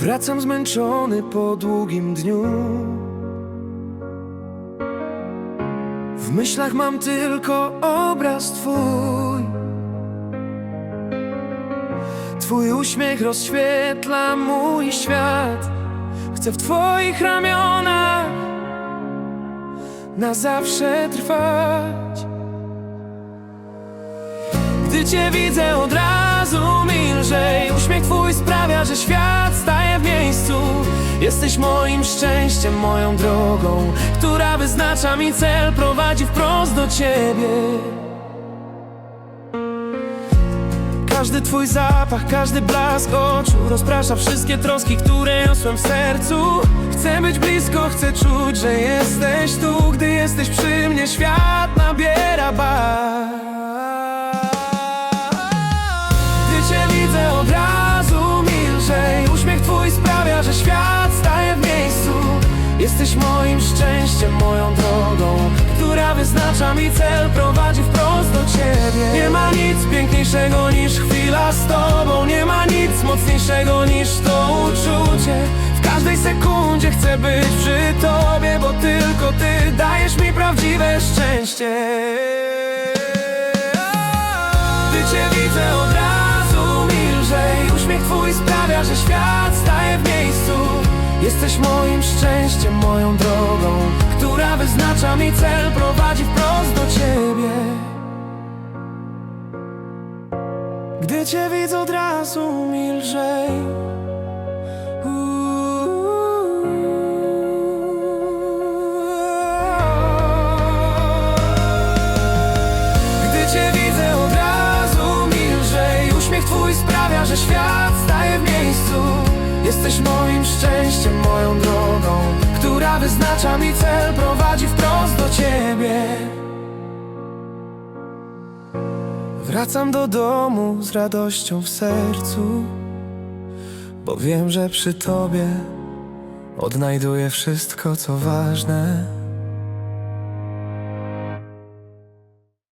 Wracam zmęczony po długim dniu. W myślach mam tylko obraz Twój. Twój uśmiech rozświetla mój świat. Chcę w Twoich ramionach na zawsze trwać. Gdy Cię widzę od razu milżej Uśmiech Twój sprawia, że świat staje w miejscu. Jesteś moim szczęściem, moją drogą Która wyznacza mi cel, prowadzi wprost do Ciebie. Każdy Twój zapach, każdy blask oczu Rozprasza wszystkie troski, które niosłem w sercu. Chcę być blisko, chcę czuć, że jesteś tu Gdy jesteś przy mnie, świat Jesteś moim szczęściem, moją drogą Która wyznacza mi cel, prowadzi wprost do Ciebie. Nie ma nic piękniejszego niż chwila z Tobą Nie ma nic mocniejszego niż to uczucie. W każdej sekundzie chcę być przy Tobie Bo tylko Ty dajesz mi prawdziwe szczęście. Gdy Cię widzę od razu milżej Uśmiech Twój sprawia, że świat staje w miejscu Jesteś moim szczęściem, moją drogą Która wyznacza mi cel, prowadzi wprost do Ciebie. Gdy Cię widzę od razu milżej wyznacza mi cel, prowadzi wprost do Ciebie. Wracam do domu z radością w sercu Bo wiem, że przy Tobie Odnajduję wszystko, co ważne